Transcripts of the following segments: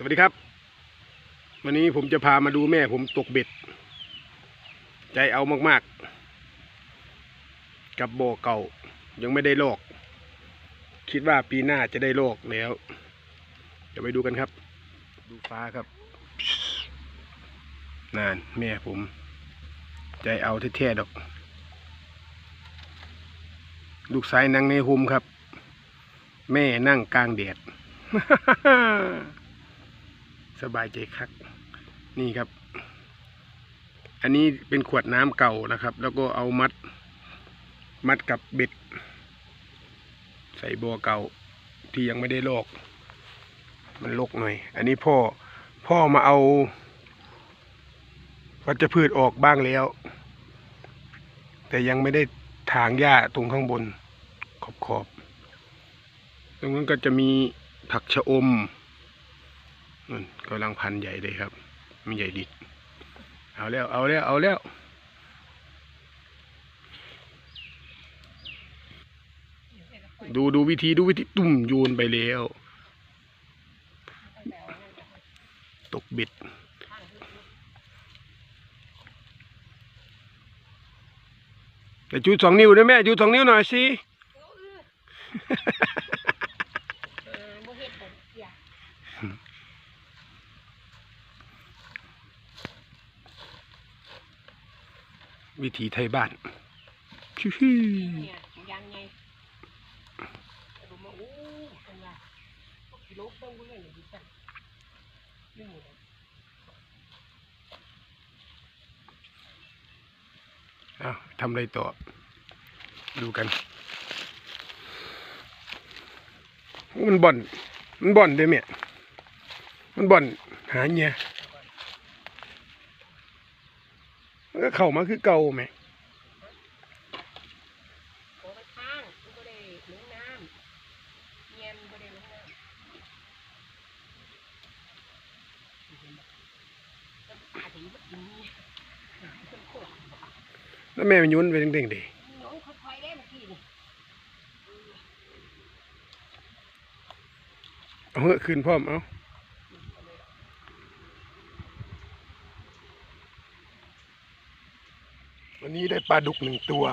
สวัสดีครับ วันนี้ผมจะพามาดูแม่ผมตกเบ็ด ใจเอามากๆ กับบ่อเก่ายังไม่ได้ลอก คิดว่าปีหน้าจะได้ลอกแล้วเดี๋ยวไปดูกันครับ ดูฟ้าครับ นานแม่ผม ใจเอาแท้ๆดอก ลูกชายนั่งในหุมครับ แม่นั่งกลางแดด สบายใจคัก นี่ครับ อันนี้เป็นขวดน้ำเก่านะครับ แล้วก็เอามัด มัดกับเบ็ด ใส่บัวเก่าที่ยังไม่ได้ลอก มันลกหน่อย อันนี้พ่อพ่อมาเอาวัชพืชออกบ้างแล้ว แต่ยังไม่ได้ถางหญ้าตรงข้างบนขอบขอบๆตรงนั้นก็จะมีผักชะอม นั่นกำลังพันใหญ่เลยครับ มีใหญ่ดิด เอาแล้ว เอาแล้ว เอาแล้ว ดูดูวิธีดูวิธีตุ่มโยนไปแล้ว ตกบ็ดแต่จูดสองนิ้วด้วยแม่จูดสองนิ้วหน่อยสิ จ้ะนี่หมดเลยเอาทำอะไรต่อ ดูกัน มันบ่อน มันบ่อนเด้อแม่มันบ่อน หาเงี้ย มันก็เข้ามาคือเก่าไหมโอ้ไปทางมันบ่ได้ลงน้ำเงียนบ่ได้ลงน้ำมันตาถึงบ่กินเนี่ยมันโคตรแล้วแม่มันยุ่นไปเด้งๆด้น้องค่อยๆได้เมื่อกี้นี่เอาเหอะคืนพร้อมเอา วันนี้ได้ปลาดุกหนึ่งตัว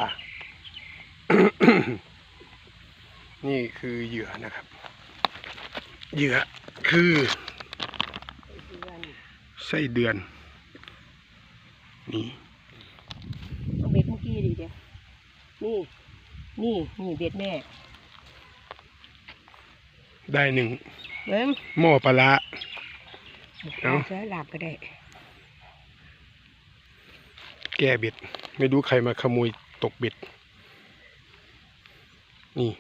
นี่คือเหยื่อนะครับ เหยื่อคือเดือนไส้เดือน นี่เอาเบ็ดเมื่อกี้ดิเดี๋ยวนี่นี่นี่เบ็ดแม่ ได้หนึ่งเบิ้งหม้อปลาร้าเอ้าใช้ลาบก็ได้ แก้เบ็ด ไม่รู้ใครมาขโมยตกเบ็ด นี่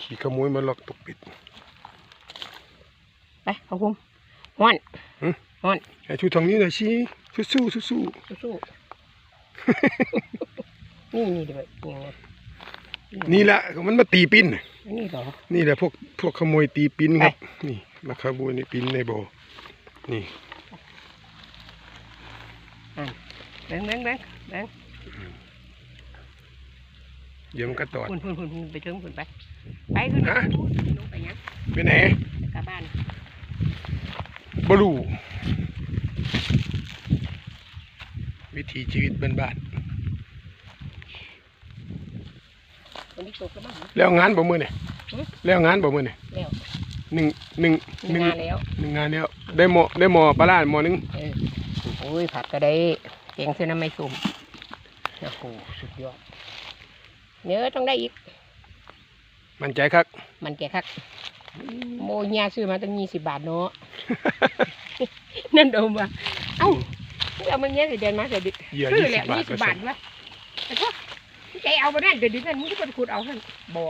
ขี่ขโมยมาลอกตกเบ็ด ไปเอาคุมห้อนหึห้อนไอ้ชูทางนี้หน่อยสิสู้สู้สู้สู้สู้ๆนี่นี่เดี๋ยวนี่ไงนี่แหละมันมาตีปิ้นน่ะนี่เหรอนี่แหละพวกพวกขโมยตีปิ้นครับ นี่มาขโมยในปิ้นในบ่อนี่ แบงแบงแบงแบงเดี๋ยวมันก็ตอดพุ่นพุ่นพุ่นพุ่นไปเชิงพุ่นไป ไปขึ้นไปฮะลงไปยังไปไหนกลับบ้านบลูวิถีชีวิตบ้านวันนี้ตกแล้วมั้งๆแล้วงานบ่มือเนี่ยหึแล้วงานบ่มือเนี่ยแล้วหนึ่งหนึ่งหนึ่งงานแล้วหนึ่งงานแล้วได้หมอได้หมอปลาร้าหมอหนึงเออ โอ้ยผักก็ได้แกงเส้นน้ำไม่สุ่มโอ้โหสุดยอดเนื้อต้องได้อีก มั่นใจครับ มันแก่คักโมยาซื้อมาตั้งยี่สิบบาทเนาะ นั่นโดมว่าเอ้าเอามันเนี้ยเดือนมาเดี๋ยวดิเหยื่อซื้อยี่แหสิละบบาท ยี่สิบบาทวะแต่ก็ใจเอาไปนั่นเดี๋ยวดินั่นมึงก็ไปขุดเอาท่านบ่